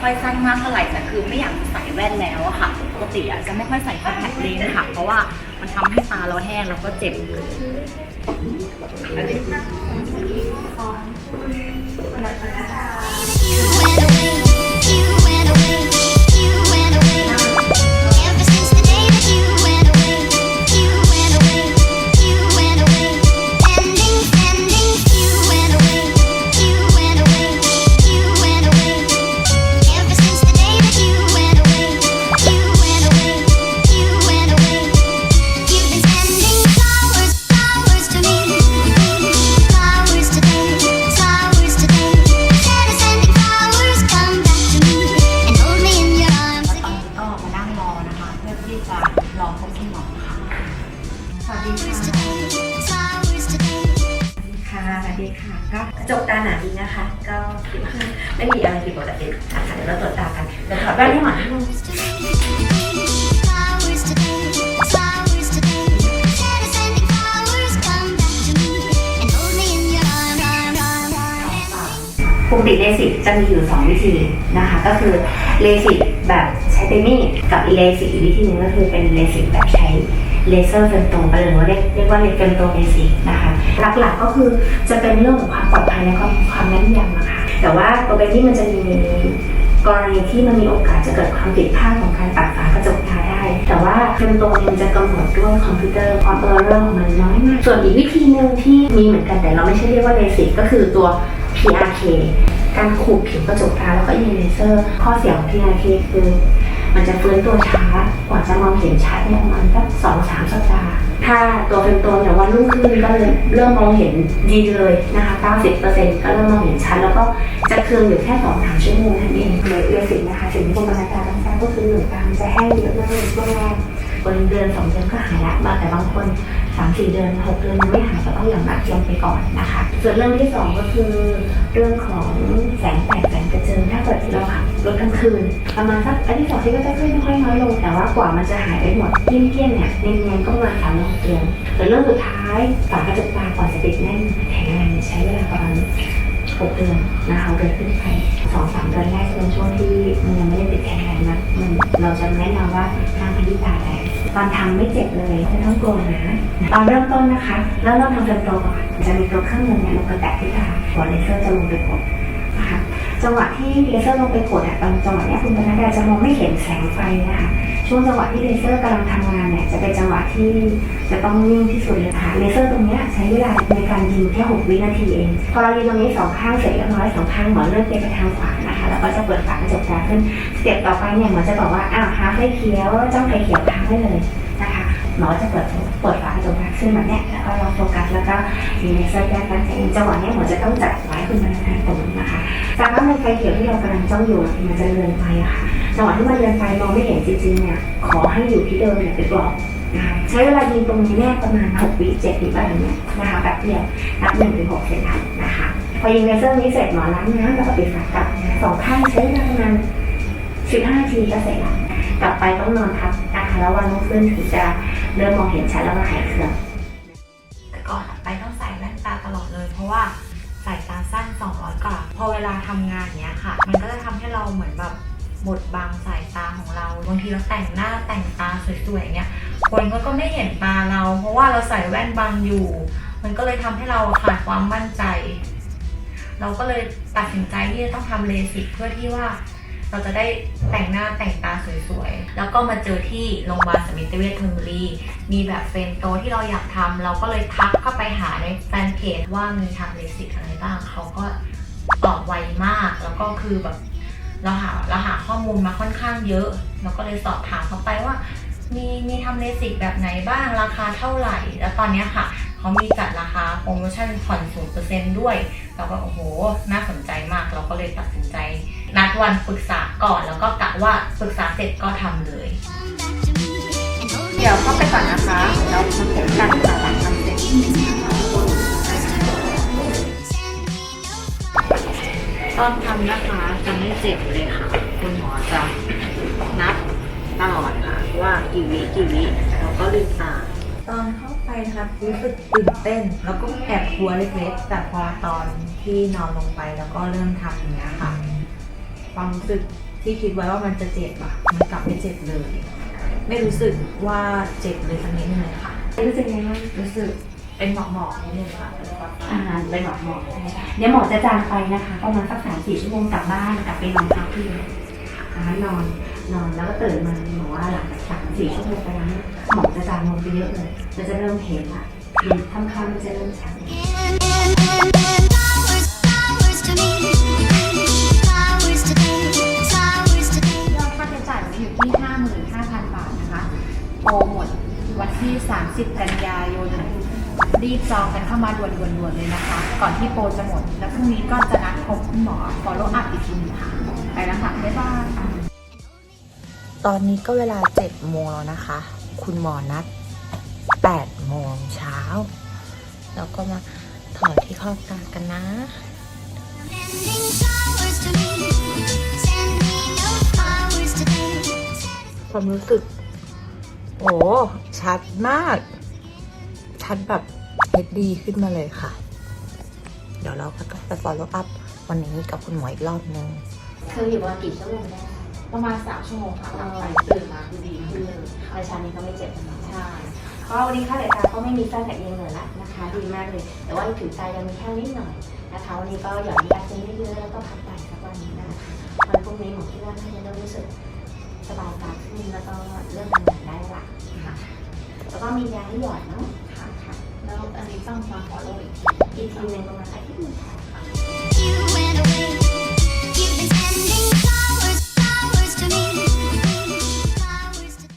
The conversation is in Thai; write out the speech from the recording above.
ค่อยสั้นมากเท่าไหร่แต่คือไม่อยากใส่แว่นแล้วอะค่ะปกติอะจะไม่ค่อยใส่คอนแทคเลนส์ค่ะ เพราะว่ามันทำให้ตาเราแห้งแล้วก็เจ็บอันนี้ จบตาหนาดีนะคะ ก็คิดว่าไม่มีอะไรผิดปกตินะคะเดี๋ยวเราตรวจตากันเดี๋ยวถอดแว่นให้หมอนิ ปกติเลสิกจะมีอยู่ 2 วิธีนะคะ ก็คือเลสิกแบบใช้เป็นมี่กับเลสิกอีกวิธีหนึงก็คือเป็นเลสิกแบบใช้เลเซอร์เฟมโตไปเลยหรือว่าเรียกเรียกว่าเลเฟมโตเลสิกนะคะหลักๆก็คือจะเป็นเรื่องของความปลอดภัยและความความแม่นยำนะคะแต่ว่าตัวเปนมี่มันจะมีกรณีที่มันมีโอกาสจะเกิดความผิดพลาดของการตัดฝากระจกตาได้ แต่ว่าเฟมโตเนี่ยมันจะกำหนดด้วยคอมพิวเตอร์ความเออร์เรของมันน้อยมากส่วนอีกวิธีหนึ่งที่มีเหมือนกันแต่เราไม่ใช่เรียกว่าเลสิกก็คือตัว PRK การขูดผิวกระจกตาแล้วก็ยิงเลเซอร์ ข้อเสียของ PRK คือ มันจะฟื้นตัวช้ากว่าจะมองเห็นชัดเนี่ยประมาณสักสองสามสัปดาห์ ถ้าตัวเป็นตัวเนี่ยวันรุ่งขึ้นก็เลยเริ่มมองเห็นดีเลยนะคะ 90%ก็เริ่มมองเห็นชัด แล้วก็จะเคืองอยู่แค่สองสามชั่วโมงนั่นเองเลยเลสิกนะคะสิ่งที่คนบรรณากาต้องทราบก็คือหนึ่งตามันจะแห้งเยอะมากในช่วงแรก คนเดือนสองเดือนก็หายละบางแต่บางคนสามสี่เดือนหกเดือนยังไม่หายก็ต้องหย่อนนักเทียมไปก่อนนะคะ ส่วนเรื่องที่สองก็คือเรื่องของแสงแตกแสงกระเจิงถ้าเกิดเราขับรถกลางคืน ประมาณสักอาทิตย์สองอาทิตย์ก็จะค่อยๆน้อยลง แต่ว่ากว่ามันจะหายไปหมดเลี่ยงๆเนี่ยเนียนๆก็ประมาณสามหกเดือนส่วนเรื่องสุดท้ายฝากระจกตาก่อนจะติดแน่น 6 เดือนนะคะเดิอนขึ้นไปสองสามเดือนแรกเป็นช่วงที่มันยังไม่ได้ติดแข็งแรงนะมันเราจะแนะนำว่าทางพันธิตาแดงตอนทำไม่เจ็บเลยไม่ต้องกลัวนะตอนเริ่มต้นนะคะแล้วเราทำเป็นโตก่อนจะมีตัวเครื่องมือเนี่ยลงไปแตะที่ตาหัวเลเซอร์จะลงไปกดนะคะจังหวะที่เลเซอร์ลงไปกดอะตอนจังหวะเนี้ยคุณพนักงานจะมองไม่เห็นแสงไฟนะคะ ช่วงจังหวะที่เลเซอร์กำลังทำงานเนี่ยจะเป็นจังหวะที่จะต้องนิ่งที่สุดเลยค่ะเลเซอร์ตรงนี้ใช้เวลาในการยิงแค่ 6 วินาทีเอง พอเรายิงตรงนี้สองข้างเสร็จเรียบร้อยสองข้างหมอเลื่อนไปทางขวานะคะ แล้วก็จะเปิดฝากระจกตาขึ้นสเต็ปต่อไปเนี่ยหมอจะบอกว่าอ้าวหาไฟเขียวจ้องไฟเขียวค้างไว้เลยนะคะหมอจะเปิดเปิดฝากระจกตาขึ้นแบบเนี้ยแล้วก็เราโฟกัสแล้วก็มีเลเซอร์แยกกันเองจังหวะนี้หมอจะต้องจับไว้คุณบรรณาตรงนี้นะคะจากนั้นในไฟเขียวที่เรากำลังจ้องอยู่มันจะเลื่อนไปค่ะจังหวะที่มันเลื่อนไปมองไม่เห็น จริงๆเนี่ยขอให้อยู่ที่เดิมเนี่ยไปก่อนนะคะใช้เวลายิงตรงนี้เนี่ยประมาณ6วิ7วิอะไรเงี้ยนะคะแบบเดียวนับ1ถึง6เสร็จแล้วนะคะ พอยิงเลเซอร์นี้เสร็จหมอล้างน้ำแล้วก็ปิดฝากลับนะสองข้างใช้เวลาประมาณ15นาทีก็เสร็จแล้วกลับไปต้องนอนพักนะคะแล้ววันรุ่งขึ้นถึงจะเริ่มมองเห็นชัดแล้วก็หายเครื่องแต่ก่อนอะไปต้องใส่แว่นตาตลอดเลย เพราะว่าสายตาสั้น 200 กว่า พอเวลาทำงานเนี้ยค่ะ มันก็จะทำให้เราเหมือนแบบ บดบังสายตาของเราบางทีเราแต่งหน้าแต่งตาสวยๆเงี้ยคนก็ก็ไม่เห็นตาเรา เพราะว่าเราใส่แว่นบังอยู่ มันก็เลยทำให้เราขาดความมั่นใจ เราก็เลยตัดสินใจที่จะต้องทำเลสิกเพื่อที่ว่าเราจะได้แต่งหน้าแต่งตาสวยๆ แล้วก็มาเจอที่โรงพยาบาลสมิติเวชธนบุรี มีแบบเฟนโตที่เราอยากทำเราก็เลยทักเข้าไปหาในแฟนเพจว่ามีทำเลสิกอะไรบ้าง เขาก็ตอบไวมาก แล้วก็คือแบบ เราหาเราหาข้อมูลมาค่อนข้างเยอะ เราก็เลยสอบถามเขาไปว่า มีมีทำเลสิกแบบไหนบ้างราคาเท่าไหร่ แล้วตอนนี้ค่ะเขามีจัดราคาโปรโมชั่นผ่อนศูนเปอร์เซ็นด้วย เราก็โอ้โห น่าสนใจมาก เราก็เลยตัดสินใจ นัดวันปรึกษาก่อนแล้วก็กะว่าปรึกษาเสร็จก็ทำเลย เดี๋ยวเข้าไปก่อนนะคะ เรามาพบกันค่ะหลังทำ no ตอนทำนะคะจะไม่เจ็บเลยค่ะ คุณหมอจะนับตลอดค่ะ ว่ากี่วิกี่วิแล้วก็ลืมตาตอนเข้าไปนะคะรู้สึกตื่นเต้น แล้วก็แอบกลัวเล็กๆ แต่พอตอนที่นอนลงไปแล้วก็เริ่มทำอย่างเนี้ยค่ะ ความรู้สึกที่คิดไว้ว่ามันจะเจ็บอะมันกลับไม่เจ็บเลย ไม่รู้สึกว่าเจ็บเลยสักนิดนึงเลยค่ะรู้สึกยังไงบ้างรู้สึก เป็นหมอกๆนิดนึงค่ะเป็นความอ่าเลยหมอหมอเดี๋ยวหมอจะจางไปนะคะประมาณสักสามสี่ชั่วโมงกลับบ้านกลับไปนอนพักที่นะคะนอนนอนแล้วก็ตื่นมาหมอว่าหลังจากสามสี่ชั่วโมงไปแล้วเนี่ยหมอจะจางลงไปเยอะเลยเราจะเริ่มเห็นละคือค่ำๆมันจะเริ่มชัด and, and, and, and flowers, flowers to me. Flowers today, flowers today. ยอดค่าใช้จ่ายวันนี้อยู่ที่ 55,000 บาทนะคะ โปรหมดวันที่ 30 กันยายน รีบจองกันเข้ามาด่วนๆๆเลยนะคะ ก่อนที่โปรจะหมด แล้วพรุ่งนี้ก็จะนัดพบคุณหมอ follow up อีกทีนึงค่ะ ไปแล้วค่ะ บ๊ายบายตอนนี้ก็เวลา7โมงแล้วนะคะ คุณหมอนัด8โมงเช้า แล้วก็มาถอดที่ข้อตากันนะความรู้สึก โอ้ชัดมาก ชัดแบบ เฮ็ดดีขึ้นมาเลยค่ะ เดี๋ยวเราก็ต้องไป follow up วันนี้กับคุณหมออีกรอบนึงคืออยู่ประมาณกี่ชั่วโมงได้ประมาณ3ชั่วโมงค่ะหลังไปตื่นมาคือดีขึ้นเลยในชานี้ก็ไม่เจ็บนะใช่ก็วันนี้ค่าสายตาก็ไม่มีไส้นแตกเย็นเลยละนะคะ ดีมากเลย แต่ว่าผิวตายังมีแค่นิดหน่อยนะคะวันนี้ก็หย่อนยาเจนเยอะๆแล้วก็พักไปสักวันนี้นะคะวันพรุ่งนี้หมอคิดว่าน่าจะเริ่มรู้สึกสบายตาขึ้นแล้วก็เริ่มทำงานได้ละค่ะแล้วก็มียาให้หยอดเนาะ keep on.